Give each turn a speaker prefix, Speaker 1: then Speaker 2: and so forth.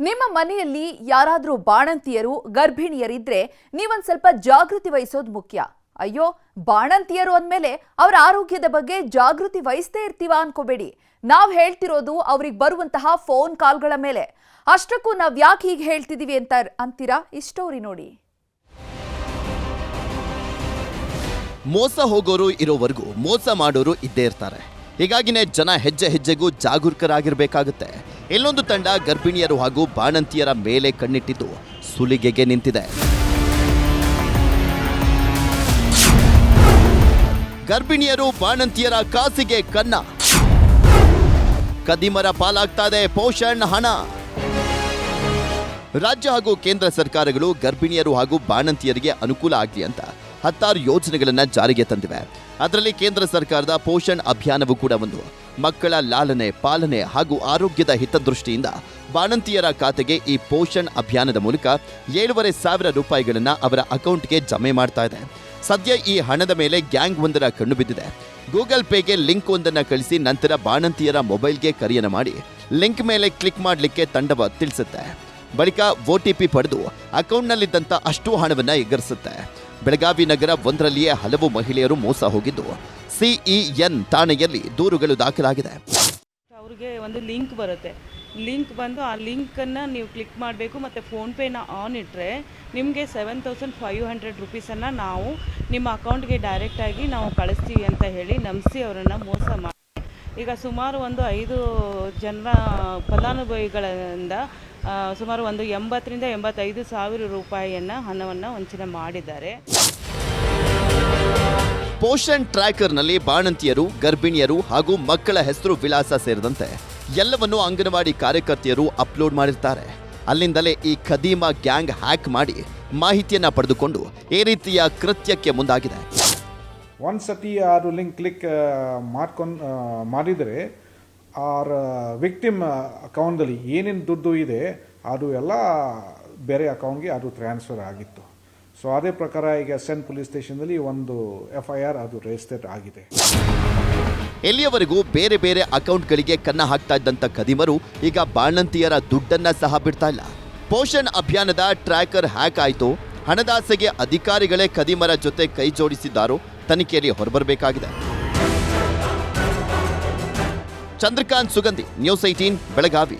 Speaker 1: ನಿಮ್ಮ ಮನೆಯಲ್ಲಿ ಯಾರಾದರೂ ಬಾಣಂತಿಯರು, ಗರ್ಭಿಣಿಯರಿದ್ರೆ ನೀವೊಂದು ಸ್ವಲ್ಪ ಜಾಗೃತಿ ವಹಿಸೋದು ಮುಖ್ಯ. ಅಯ್ಯೋ, ಬಾಣಂತಿಯರು ಅಂದಮೇಲೆ ಅವರ ಆರೋಗ್ಯದ ಬಗ್ಗೆ ಜಾಗೃತಿ ವಹಿಸ್ತೇ ಇರ್ತೀವ ಅನ್ಕೋಬೇಡಿ. ನಾವು ಹೇಳ್ತಿರೋದು ಅವ್ರಿಗೆ ಬರುವಂತಹ ಫೋನ್ ಕಾಲ್ಗಳ ಮೇಲೆ. ಅಷ್ಟಕ್ಕೂ ನಾವು ಯಾಕೆ ಹೀಗೆ ಹೇಳ್ತಿದ್ದೀವಿ ಅಂತ ಅಂತೀರಾ? ಈ ಸ್ಟೋರಿ ನೋಡಿ.
Speaker 2: ಮೋಸ ಹೋಗೋರು ಇರೋವರೆಗೂ ಮೋಸ ಮಾಡೋರು ಇದ್ದೇ ಇರ್ತಾರೆ. ಹೀಗಾಗಿನೇ ಜನ ಹೆಜ್ಜೆ ಹೆಜ್ಜೆಗೂ ಜಾಗರೂಕರಾಗಿರ್ಬೇಕಾಗುತ್ತೆ ಇಲ್ಲೊಂದು ತಂಡ ಗರ್ಭಿಣಿಯರು ಹಾಗೂ ಬಾಣಂತಿಯರ ಮೇಲೆ ಕಣ್ಣಿಟ್ಟಿದ್ದು ಸುಲಿಗೆಗೆ ನಿಂತಿದೆ. ಗರ್ಭಿಣಿಯರು ಬಾಣಂತಿಯರ ಕಾಸಿಗೆ ಕನ್ನ. ಕದಿಮರ ಪಾಲಾಗ್ತಾ ಇದೆ ಪೋಷಣ್ ಹಣ. ರಾಜ್ಯ ಹಾಗೂ ಕೇಂದ್ರ ಸರ್ಕಾರಗಳು ಗರ್ಭಿಣಿಯರು ಹಾಗೂ ಬಾಣಂತಿಯರಿಗೆ ಅನುಕೂಲ ಆಗಲಿ ಅಂತ ಹತ್ತಾರು ಯೋಜನೆಗಳನ್ನು ಜಾರಿಗೆ ತಂದಿವೆ. ಅದರಲ್ಲಿ ಕೇಂದ್ರ ಸರ್ಕಾರದ ಪೋಷಣ್ ಅಭಿಯಾನವೂ ಕೂಡ ಒಂದು. ಮಕ್ಕಳ ಲಾಲನೆ, ಪಾಲನೆ ಹಾಗೂ ಆರೋಗ್ಯದ ಹಿತದೃಷ್ಟಿಯಿಂದ ಬಾಣಂತಿಯರ ಖಾತೆಗೆ ಈ ಪೋಷಣ್ ಅಭಿಯಾನದ ಮೂಲಕ ಏಳುವರೆ ಸಾವಿರ ರೂಪಾಯಿಗಳನ್ನು ಅವರ ಅಕೌಂಟ್ಗೆ ಜಮೆ ಮಾಡ್ತಾ ಇದೆ. ಸದ್ಯ ಈ ಹಣದ ಮೇಲೆ ಗ್ಯಾಂಗ್ ಒಂದರ ಕಣ್ಣು ಬಿದ್ದಿದೆ. ಗೂಗಲ್ ಪೇಗೆ ಲಿಂಕ್ ಒಂದನ್ನು ಕಳಿಸಿ ನಂತರ ಬಾಣಂತಿಯರ ಮೊಬೈಲ್ಗೆ ಕರೆಯನ್ನು ಮಾಡಿ ಲಿಂಕ್ ಮೇಲೆ ಕ್ಲಿಕ್ ಮಾಡಲಿಕ್ಕೆ ತಂಡವ ತಿಳಿಸುತ್ತೆ. ಬಳಿಕ ಒ ಟಿ ಪಿ ಪಡೆದು ಅಕೌಂಟ್ನಲ್ಲಿದ್ದಂಥ ಅಷ್ಟು ಹಣವನ್ನು ಎಗರಿಸುತ್ತೆ. ಬೆಳಗಾವಿ ನಗರ ಒಂದರಲ್ಲಿಯೇ ಹಲವು ಮಹಿಳೆಯರು ಮೋಸ ಹೋಗಿದ್ದು. ಸಿಇಎನ್ ಠಾಣೆಯಲ್ಲಿ ದೂರುಗಳು ದಾಖಲಾಗಿದೆ.
Speaker 3: ಅವ್ರಿಗೆ ಒಂದು ಲಿಂಕ್ ಬರುತ್ತೆ. ಲಿಂಕ್ ಬಂದು ಆ ಲಿಂಕನ್ನು ನೀವು ಕ್ಲಿಕ್ ಮಾಡಬೇಕು ಮತ್ತು ಫೋನ್ಪೇನ ಆನ್ ಇಟ್ಟರೆ ನಿಮಗೆ ಸೆವೆನ್ ತೌಸಂಡ್ ಫೈವ್ ಹಂಡ್ರೆಡ್ ರುಪೀಸನ್ನು ನಾವು ನಿಮ್ಮ ಅಕೌಂಟ್ಗೆ ಡೈರೆಕ್ಟಾಗಿ ನಾವು ಕಳಿಸ್ತೀವಿ ಅಂತ ಹೇಳಿ ನಂಬಿಸಿ ಅವರನ್ನು ಮೋಸ ಮಾಡಿ ಈಗ ಸುಮಾರು ಒಂದು ಐದು ಜನರ ಫಲಾನುಭವಿಗಳಿಂದ ಸುಮಾರು ಒಂದು ಎಂಬತ್ತರಿಂದ ಎಂಬತ್ತೈದು ಸಾವಿರ ರೂಪಾಯಿಯನ್ನು ಹಣವನ್ನು ವಂಚನೆ ಮಾಡಿದ್ದಾರೆ.
Speaker 2: ಪೋಷಣ್ ಟ್ರ್ಯಾಕರ್ನಲ್ಲಿ ಬಾಣಂತಿಯರು, ಗರ್ಭಿಣಿಯರು ಹಾಗೂ ಮಕ್ಕಳ ಹೆಸರು ವಿಳಾಸ ಸೇರಿದಂತೆ ಎಲ್ಲವನ್ನು ಅಂಗನವಾಡಿ ಕಾರ್ಯಕರ್ತೆಯರು ಅಪ್ಲೋಡ್ ಮಾಡಿರ್ತಾರೆ. ಅಲ್ಲಿಂದಲೇ ಈ ಖದೀಮ ಗ್ಯಾಂಗ್ ಹ್ಯಾಕ್ ಮಾಡಿ ಮಾಹಿತಿಯನ್ನ ಪಡೆದುಕೊಂಡು ಈ ರೀತಿಯ ಕೃತ್ಯಕ್ಕೆ ಮುಂದಾಗಿದೆ.
Speaker 4: ಒಂದು ಸತಿ ಅದು ಲಿಂಕ್ ಕ್ಲಿಕ್ ಮಾಡ್ಕೊಂಡು ಮಾಡಿದರೆ ಆರ್ ವಿಕ್ಟಿಮ್ ಅಕೌಂಟಲ್ಲಿ ಏನೇನು ದುಡ್ಡು ಇದೆ, ಅದು ಎಲ್ಲ ಬೇರೆ ಅಕೌಂಟ್ಗೆ ಅದು ಟ್ರಾನ್ಸ್ಫರ್ ಆಗಿತ್ತು. ಸೊ ಅದೇ ಪ್ರಕಾರ ಈಗ ಸೆಂಟ್ ಪೊಲೀಸ್ ಸ್ಟೇಷನ್ದಲ್ಲಿ ಒಂದು ಎಫ್ ಐ ಆರ್ ಅದು ರಿಜಿಸ್ಟರ್ ಆಗಿದೆ.
Speaker 2: ಎಲ್ಲಿಯವರೆಗೂ ಬೇರೆ ಬೇರೆ ಅಕೌಂಟ್ಗಳಿಗೆ ಕನ್ನ ಹಾಕ್ತಾ ಇದ್ದಂಥ ಕದಿಮರು ಈಗ ಬಾಣಂತಿಯರ ದುಡ್ಡನ್ನ ಸಹ ಬಿಡ್ತಾ ಇಲ್ಲ. ಪೋಷಣ್ ಅಭಿಯಾನದ ಟ್ರ್ಯಾಕರ್ ಹ್ಯಾಕ್ ಆಯಿತು. ಹಣದಾಸೆಗೆ ಅಧಿಕಾರಿಗಳೇ ಕದಿಮರ ಜೊತೆ ಕೈ ಜೋಡಿಸಿದ್ದಾರೋ ತನಿಖೆಯಲ್ಲಿ ಹೊರಬರಬೇಕಾಗಿದೆ. Chandrakant Sugandhi news eighteen Belagavi.